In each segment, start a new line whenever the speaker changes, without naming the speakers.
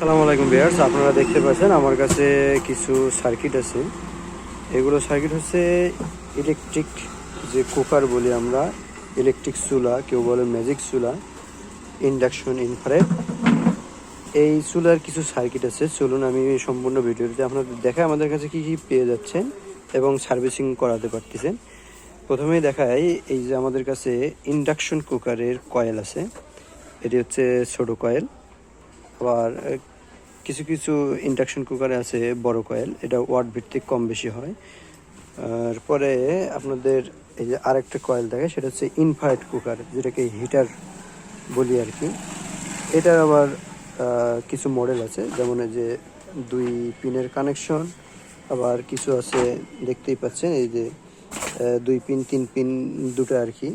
আসসালামু আলাইকুম বিয়ার্স আপনারা দেখতে পাচ্ছেন আমার কাছে কিছু সার্কিট আছে। এগুলো সার্কিট হচ্ছে ইলেকট্রিক যে কুকার বলি আমরা ইলেকট্রিক চুলা, কেউ বলে ম্যাজিক চুলা ইন্ডাকশন ইনফ্রারেড এই চুলার কিছু সার্কিট আছে, চলুন আমি সম্পূর্ণ ভিডিওতে আপনাদের দেখাই আমাদের কাছে কি কি পেয়ে যাচ্ছেন এবং সার্ভিসিং করাতে পারতেছেন। প্রথমেই দেখাই, এই যে আমাদের কাছে ইন্ডাকশন কুকারের কয়েল আছে। এটি হচ্ছে ছোট কয়েল আবার কিছু কিছু ইন্ডাকশন কুকারে আছে বড় কয়েল এটা ওয়াট ভিত্তিক কম বেশি হয়। আর পরে আপনাদের এই যে আরেকটা কয়েল থাকে সেটা হচ্ছে ইনফ্রারেড কুকার যেটাকে হিটার বলি আর কি। এটার আবার কিছু মডেল আছে, যেমন এই যে দুই পিনের কানেকশন আবার কিছু আছে, দেখতেই পাচ্ছেন, এই যে দুই পিন তিন পিন দুটো আর কি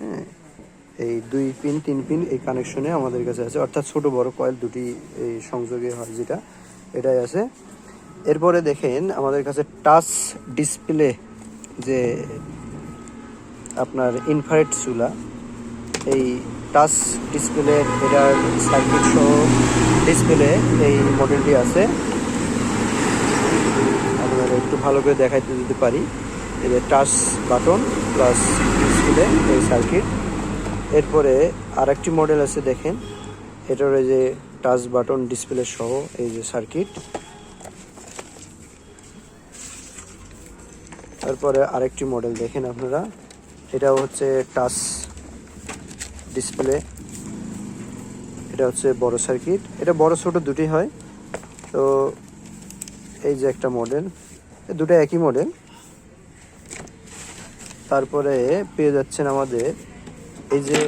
হ্যাঁ। এই দুই পিন, তিন পিন এই কানেকশনে আমাদের কাছে আছে। অর্থাৎ ছোট, বড় কয়েল দুটি এই সংযোগে হয় যেটা, এটাই আছে। এরপরে দেখেন আমাদের কাছে টাচ ডিসপ্লে যে আপনার ইনফ্রারেড চুলা, এই টাচ ডিসপ্লে এটার সার্কিট সহ ডিসপ্লে এই মডেলটি আছে। আপনারা একটু ভালো করে দেখাইতে দিতে পারি যে টাচ বাটন প্লাস ডিসপ্লে এই সার্কিট এরপরে আরেকটি মডেল আছে, দেখেন। এটার এই যে টাচ বাটন ডিসপ্লে সহ এই যে সার্কিট তারপরে আরেকটি মডেল দেখেন আপনারা। এটাও হচ্ছে টাচ ডিসপ্লে এটা হচ্ছে বড় সার্কিট এটা বড়, ছোট দুটি হয়। তো এই যে একটা মডেল দুটো একই মডেল তারপরে পেয়ে যাচ্ছেন আমাদের এই যে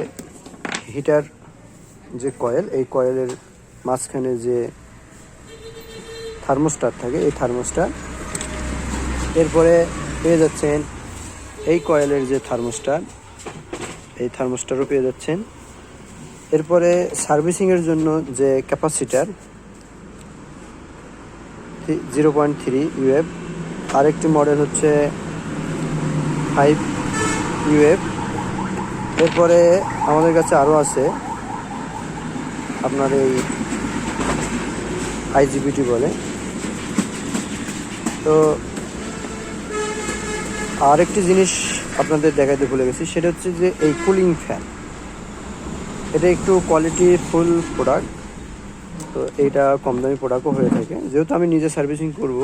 হিটার যে কয়েল, এই কয়েলের মাঝখানে যে থার্মোস্টার থাকে, এই থার্মোস্টার, এরপরে পেয়ে যাচ্ছেন এই কয়েলের যে থার্মোস্টার, এই থার্মোস্টারও পেয়ে যাচ্ছেন। এরপরে সার্ভিসিংয়ের জন্য যে capacitor zero point three U F, আরেকটি মডেল হচ্ছে ফাইভ ইউএফ। এরপরে আমাদের কাছে আরও আছে আপনার এই আইজিবিটি বলে। তো আরেকটি জিনিস আপনাদের দেখাতে ভুলে গেছি, সেটা হচ্ছে যে এই কুলিং ফ্যান। এটা একটু কোয়ালিটি ফুল প্রোডাক্ট তো এইটা কম দামি প্রোডাক্টও হয়ে থাকে। যেহেতু আমি নিজে সার্ভিসিং করব,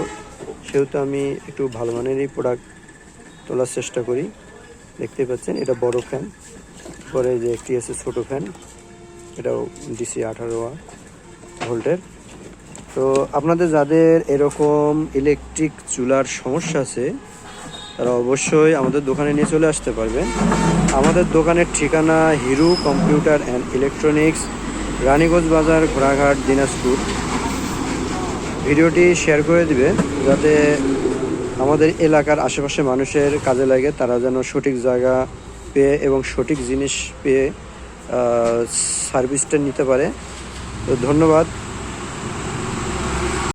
সেহেতু আমি একটু ভালো মানেরই প্রোডাক্ট তোলার চেষ্টা করি। দেখতেই পাচ্ছেন, এটা বড় ফ্যান পরে যে একটি আছে ছোট ফ্যান এটাও ডিসি আঠারো ভোল্টের তো আপনাদের যাদের এরকম ইলেকট্রিক চুলার সমস্যা আছে, তারা অবশ্যই আমাদের দোকানে নিয়ে চলে আসতে পারবেন। আমাদের দোকানের ঠিকানা Hiru computer and electronics, Raniganj Bazar, ঘোড়াঘাট, Dinajpur. ভিডিওটি শেয়ার করে দিবে যাতে আমাদের এলাকার আশেপাশে মানুষের কাজে লাগে, তারা যেন সঠিক জায়গা পেয়ে এবং সঠিক জিনিস পেয়ে সার্ভিসটা নিতে পারে। তো ধন্যবাদ।